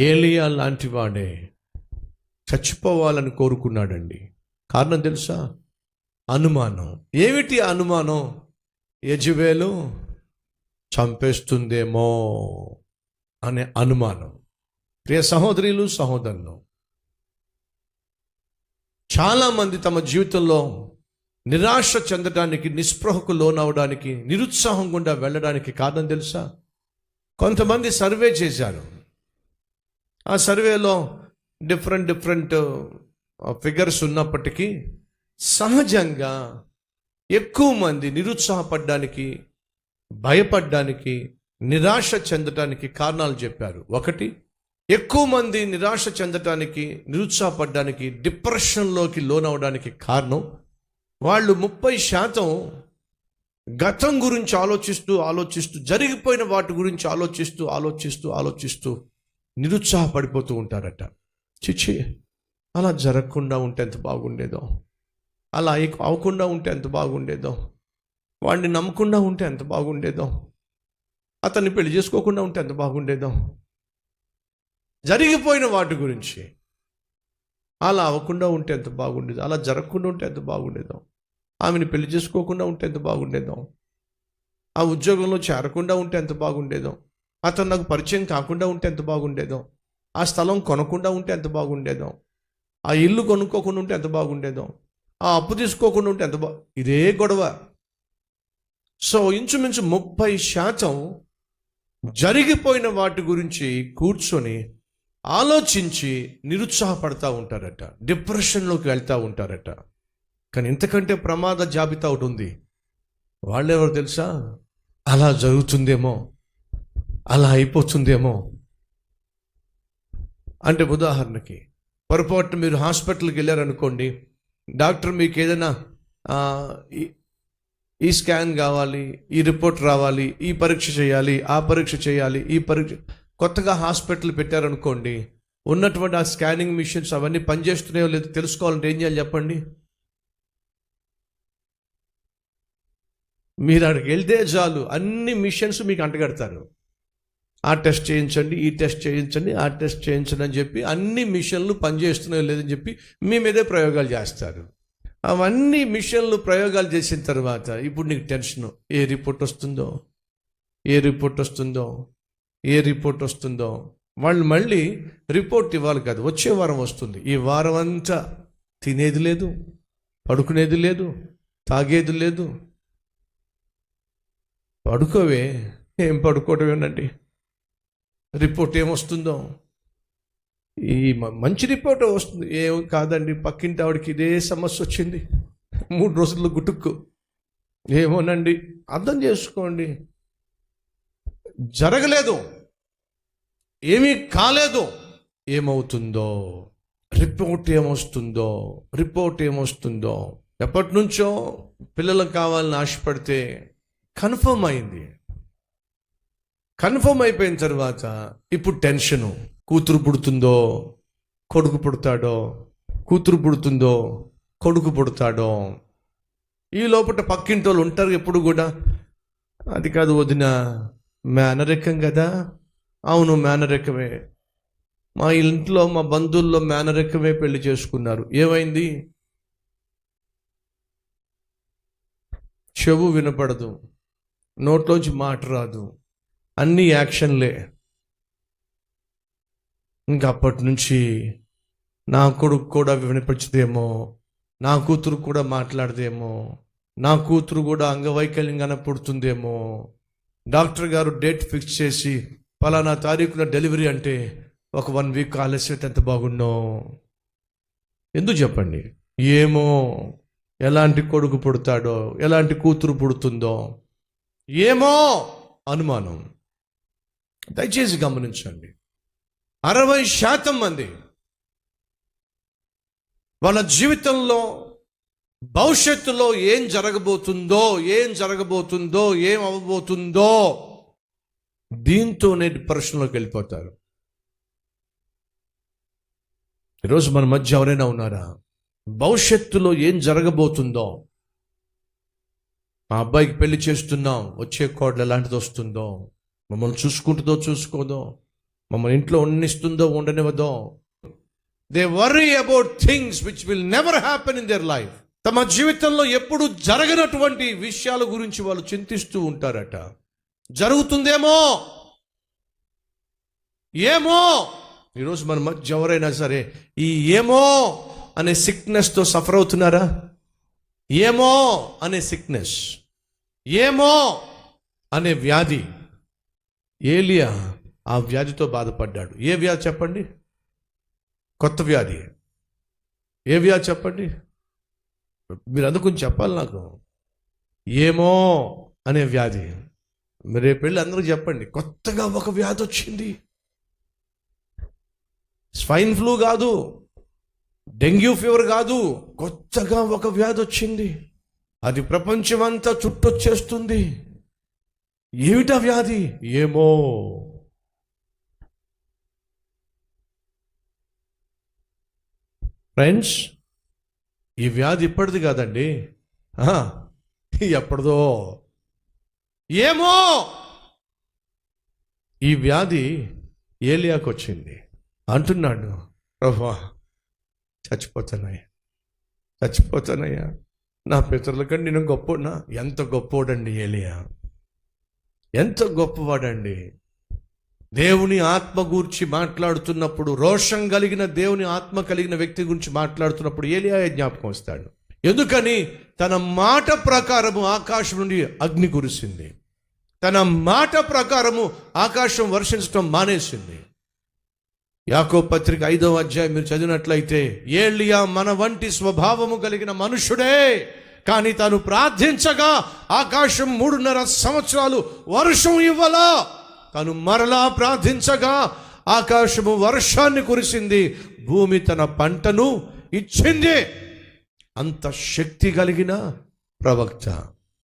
ఏలియా లాంటి వాడే చచ్చిపోవాలని కోరుకున్నాడండి. కారణం తెలుసా? అనుమానం. ఏమిటి అనుమానం? యజువేలు చంపేస్తుందేమో అనే అనుమానం. ప్రియ సహోదరులు సహోదరులు చాలామంది తమ జీవితంలో నిరాశ చెందడానికి నిస్పృహకు లోనవడానికి నిరుత్సాహం గుండా వెళ్ళడానికి కారణం తెలుసా? కొంతమంది సర్వే చేశారు. ఆ సర్వేలో డిఫరెంట్ డిఫరెంట్ ఫిగర్స్ ఉన్నప్పటికీ సహజంగా ఎక్కువ మంది నిరుత్సాహపడడానికి భయపడడానికి నిరాశ చెందటానికి కారణాలు చెప్పారు. ఒకటి ఎక్కువ మంది నిరాశ చెందటానికి నిరుత్సాహపడడానికి డిప్రెషన్లోకి లోనవడానికి కారణం వాళ్ళు ముప్పై శాతం గతం గురించి ఆలోచిస్తూ ఆలోచిస్తూ జరిగిపోయిన వాటి గురించి ఆలోచిస్తూ ఆలోచిస్తూ ఆలోచిస్తూ నిరుత్సాహపడిపోతూ ఉంటారట. చిచ్చి అలా జరగకుండా ఉంటే ఎంత బాగుండేదో. అలా అవ్వకుండా ఉంటే ఎంత బాగుండేదో. వాడిని నమ్మకుండా ఉంటే ఎంత బాగుండేదో. అతన్ని పెళ్ళి చేసుకోకుండా ఉంటే ఎంత బాగుండేదో. జరిగిపోయిన వాటి గురించి. అలా అవ్వకుండా ఉంటే ఎంత బాగుండేదో. అలా జరగకుండా ఉంటే ఎంత బాగుండేదో. ఆమెను పెళ్ళి చేసుకోకుండా ఉంటే ఎంత బాగుండేదో. ఆ ఉద్యోగంలో చేరకుండా ఉంటే ఎంత బాగుండేదో. అతను నాకు పరిచయం కాకుండా ఉంటే ఎంత బాగుండేదో ఆ స్థలం కొనకుండా ఉంటే ఎంత బాగుండేదో ఆ ఇల్లు కొనుక్కోకుండా ఉంటే ఎంత బాగుండేదో ఆ అప్పు తీసుకోకుండా ఉంటే ఎంత బా ఇదే గొడవ. సో ఇంచుమించు ముప్పై శాతం జరిగిపోయిన వాటి గురించి కూర్చొని ఆలోచించి నిరుత్సాహపడతా ఉంటారట డిప్రెషన్లోకి వెళ్తూ ఉంటారట. కానీ ఇంతకంటే ప్రమాద జాబితా ఒకటి ఉంది. వాళ్ళెవరు తెలుసా? అలా జరుగుతుందేమో. అలా అయిపోతుందేమో. అంటే ఉదాహరణకి పొరపాటు మీరు హాస్పిటల్కి వెళ్ళారనుకోండి డాక్టర్ మీకు ఏదైనా ఈ- ఈ స్కాన్ కావాలి ఈ రిపోర్ట్ రావాలి ఈ పరీక్ష చేయాలి ఆ పరీక్ష చేయాలి ఈ పరీక్ష కొత్తగా హాస్పిటల్ పెట్టారనుకోండి ఉన్నటువంటి ఆ స్కానింగ్ మిషన్స్ అవన్నీ పనిచేస్తున్నాయో లేదో తెలుసుకోవాలంటే ఏం చేయాలి చెప్పండి? మీరు అక్కడికి వెళ్తే చాలు అన్ని మిషన్స్ మీకు అంటగడతారు. ఆ టెస్ట్ చేయించండి ఈ టెస్ట్ చేయించండి ఆ టెస్ట్ చేయించండి అని చెప్పి అన్ని మిషన్లు పనిచేస్తున్నాయో లేదని చెప్పి మీ మీదే ప్రయోగాలు చేస్తారు. అవన్నీ మిషన్లు ప్రయోగాలు చేసిన తర్వాత ఇప్పుడు నీకు టెన్షన్ ఏ రిపోర్ట్ వస్తుందో ఏ రిపోర్ట్ వస్తుందో ఏ రిపోర్ట్ వస్తుందో వాళ్ళు మళ్ళీ రిపోర్ట్ ఇవ్వాలి కాదు వచ్చే వారం వస్తుంది. ఈ వారం అంతా తినేది లేదు పడుకునేది లేదు తాగేది లేదు. పడుకోవే ఏం పడుకోవటమేనండి? రిపోర్ట్ ఏమొస్తుందో ఈ మ- మంచి రిపోర్ట్ వస్తుంది. ఏం కాదండి పక్కింటి ఆవిడకి ఇదే సమస్య వచ్చింది. మూడు రోజుల్లో గుటుక్కు. ఏమోనండి అర్థం చేసుకోండి. జరగలేదు. ఏమీ కాలేదు. ఏమవుతుందో? రిపోర్ట్ ఏమొస్తుందో రిపోర్ట్ ఏమొస్తుందో ఎప్పటి నుంచో పిల్లలకు కావాలని ఆశపడితే కన్ఫర్మ్ అయింది. కన్ఫర్మ్ అయిపోయిన తర్వాత ఇప్పుడు టెన్షను. కూతురు పుడుతుందో కొడుకు పుడతాడో కూతురు పుడుతుందో కొడుకు పుడతాడో. ఈ లోపల పక్కింటి వాళ్ళు ఉంటారు ఎప్పుడు కూడా. అది కాదు వదిన మేనరికం కదా. అవును మేనరికమే. మా ఇంట్లో మా బంధువుల్లో మేనరికమే పెళ్ళి చేసుకున్నారు. ఏమైంది? చెవు వినపడదు. నోట్లోంచి మాట రాదు. అన్ని యాక్షన్లే. ఇంకా అప్పటి నుంచి నా కొడుకు కూడా వినిపించదేమో నా కూతురు కూడా మాట్లాడదేమో నా కూతురు కూడా అంగవైకల్యంగానే పుడుతుందేమో. డాక్టర్ గారు డేట్ ఫిక్స్ చేసి పలానా తారీఖున డెలివరీ అంటే ఒక వన్ వీక్ ఆలస్యం ఎంత బాగుండో. ఎందుకు చెప్పండి? ఏమో ఎలాంటి కొడుకు పుడతాడో ఎలాంటి కూతురు పుడుతుందో. ఏమో! అనుమానం. దయచేసి గమనించండి. అరవై శాతం మంది వాళ్ళ జీవితంలో భవిష్యత్తులో ఏం జరగబోతుందో ఏం జరగబోతుందో ఏం అవ్వబోతుందో దీంతో నేటి ప్రశ్నలోకి వెళ్ళిపోతారు. ఈరోజు మన మధ్య ఎవరైనా ఉన్నారా? భవిష్యత్తులో ఏం జరగబోతుందో మా అబ్బాయికి పెళ్ళి చేస్తున్నాం వచ్చే కోడలు ఎలాంటిది వస్తుందో మమ్మల్ని చూసుకుంటుందో చూసుకోదో మమ్మల్ని ఇంట్లో ఉండిస్తుందో ఉండనివ్వదో they worry about things which will never happen in their life తమ జీవితంలో ఎప్పుడు జరగనటువంటి విషయాల గురించి వాళ్ళు చింతిస్తూ ఉంటారట. జరుగుతుందేమో? ఏమో? ఈరోజు మన మధ్య ఎవరైనా సరే ఈ ఏమో అనే సిక్నెస్తో సఫర్ అవుతున్నారా? ఏమో అనే సిక్నెస్ ఏమో అనే వ్యాధి. ఏలియా ఆ వ్యాధితో బాధపడ్డాడు. ఏ వ్యాధి చెప్పండి? కొత్త వ్యాధి. ఏ వ్యాధి చెప్పండి? మీరు అందుకుని చెప్పాలి నాకు. ఏమో అనే వ్యాధి. మీరు రేపు వెళ్ళి అందరూ చెప్పండి. కొత్తగా ఒక వ్యాధి వచ్చింది. స్వైన్ ఫ్లూ కాదు డెంగ్యూ ఫీవర్ కాదు కొత్తగా ఒక వ్యాధి వచ్చింది. అది ప్రపంచమంతా చుట్టొచ్చేస్తుంది. ఏమిటా వ్యాధి? ఏమో. ఫ్రెండ్స్ ఈ వ్యాధి ఇప్పటిది కాదండి. ఆహా, ఎప్పటిదో. ఏమో! ఈ వ్యాధి ఏలియాకు వచ్చింది అంటున్నాడు. ప్రభా చచ్చిపోతానయ్యా. చచ్చిపోతానయ్యా. నా పితరుల కంటే నేను గొప్పనా ఎంత గొప్పోడండి ఏలియా? ఎంత గొప్పవాడండి. దేవుని ఆత్మ గురించి మాట్లాడుతున్నప్పుడు రోషం కలిగిన దేవుని ఆత్మ కలిగిన వ్యక్తి గురించి మాట్లాడుతున్నప్పుడు ఏలియా జ్ఞాపకం వస్తాడు. ఎందుకని? తన మాట ప్రకారము ఆకాశం నుండి అగ్ని కురిసింది. తన మాట ప్రకారము ఆకాశం వర్షించడం మానేసింది. యాకో పత్రిక ఐదవ అధ్యాయం మీరు చదివినట్లయితే ఏలియా మన వంటి స్వభావము కలిగిన మనుషుడే. కానీ తాను ప్రార్థించగా ఆకాశం మూడున్నర సంవత్సరాలు వర్షం ఇవ్వలా. తాను మరలా ప్రార్థించగా ఆకాశము వర్షాన్ని కురిసింది. భూమి తన పంటను ఇచ్చింది. అంత శక్తి కలిగిన ప్రవక్త.